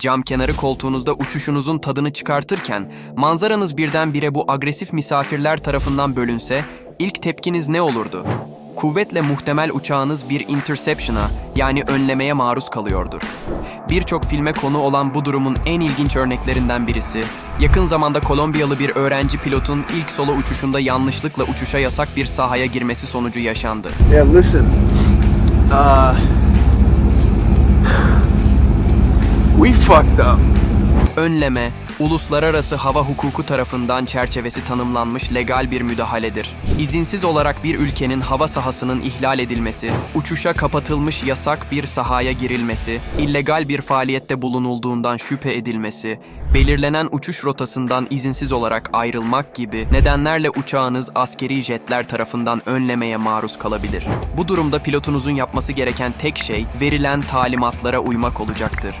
Cam kenarı koltuğunuzda uçuşunuzun tadını çıkartırken manzaranız birdenbire bu agresif misafirler tarafından bölünse ilk tepkiniz ne olurdu? Kuvvetle muhtemel uçağınız bir interception'a yani önlemeye maruz kalıyordur. Birçok filme konu olan bu durumun en ilginç örneklerinden birisi, yakın zamanda Kolombiyalı bir öğrenci pilotun ilk solo uçuşunda yanlışlıkla uçuşa yasak bir sahaya girmesi sonucu yaşandı. Yeah, listen. Uh, fucked up. Önleme, uluslararası hava hukuku tarafından çerçevesi tanımlanmış legal bir müdahaledir. İzinsiz olarak bir ülkenin hava sahasının ihlal edilmesi, uçuşa kapatılmış yasak bir sahaya girilmesi, illegal bir faaliyette bulunulduğundan şüphe edilmesi, belirlenen uçuş rotasından izinsiz olarak ayrılmak gibi nedenlerle uçağınız askeri jetler tarafından önlemeye maruz kalabilir. Bu durumda pilotunuzun yapması gereken tek şey verilen talimatlara uymak olacaktır.